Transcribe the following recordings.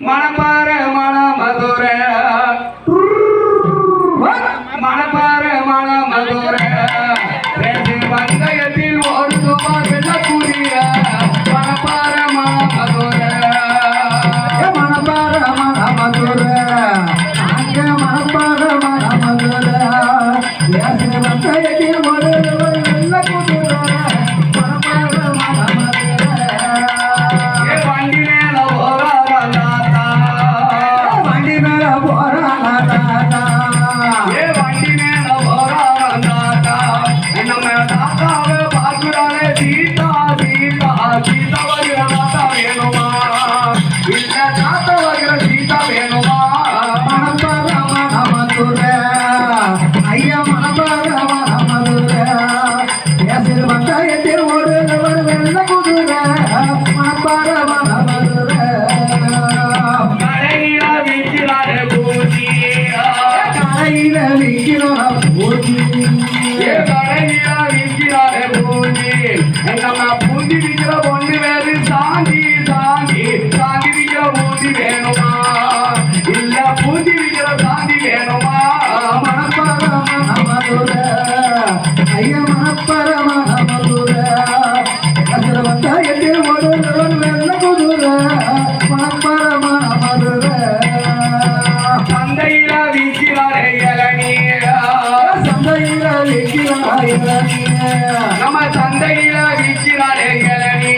மணப்பாறு மன மதுரை சந்தையில விற்கிறாய் நம்ம சந்தையில விற்கிறாள் கிளவி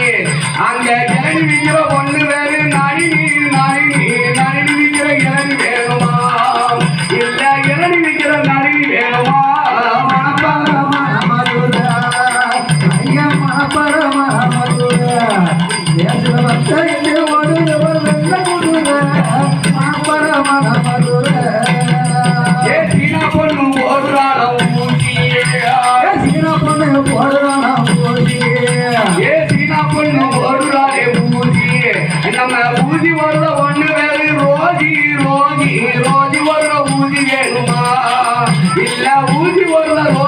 அந்த கிளவி விற்கிற ஒண்ணு வேறு நடி நடி நடி விற்கிற கிளவி வேணுமா? இல்ல கிளவி விற்கிற நடி வேணுமா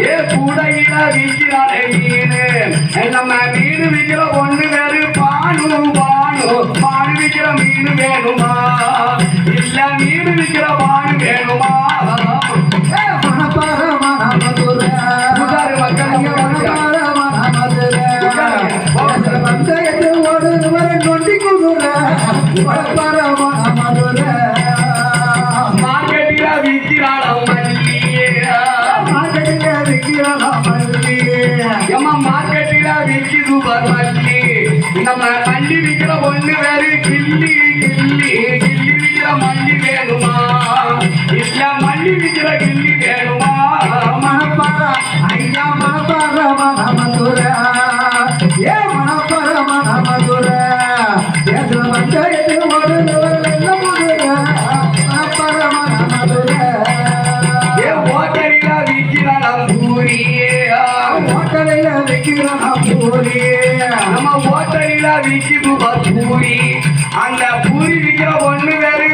ஏ கூடையில விற்கிறாரே மீனு நம்ம மீன் விற்கிற ஒண்ணு வேறு பானு பானு பானு விற்கிற மீன் வேணுமா? இல்ல மீன் விற்கிற பானு வேணுமா? மக்கள் ஏமா மார்க்கெட்டில விற்கிது பர்மக்கி நம்ம மல்லி விற்கிற ஒண்ணு வேறு கிள்ளி கிள்ளி. கிள்ளி விற்கிற மல்லி வேணுமா? இல்ல மல்லி விற்கிற கிள்ளி வேணுமா? மனப்பாரா ஐயா மனப்பாரா மனமதுரா பூரி. அந்த பூரி விற்கிற ஒண்ணு வேற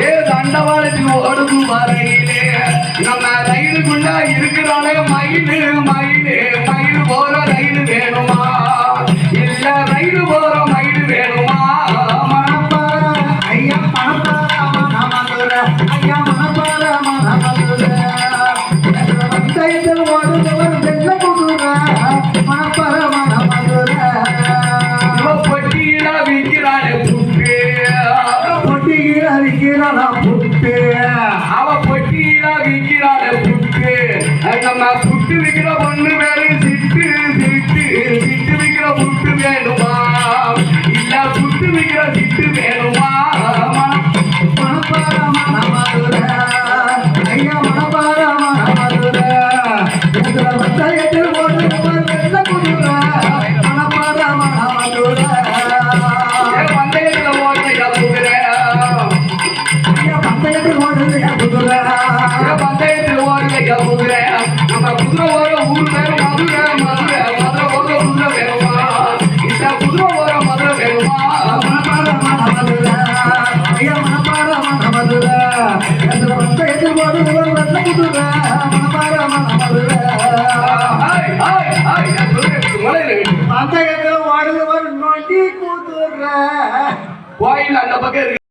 ஏ தண்டவாளத்துக்கு ஓடும் வரையிலே நம்ம ரயிலுக்குள்ள இருக்கிறானே மயிலு மயிலு. புட்டு. அவ பொட்டியில விக்கிறாள் புட்டு. நம்ம புட்டு விக்கிற பொண்ணு பேரு சிட்டு சிட்டு சிட்டு விக்கிற புட்டு வேணுமா? இல்ல புட்டு விக்கிற சிட்டு வேணுமா? கோயில் அந்த பக்கம் இருக்கு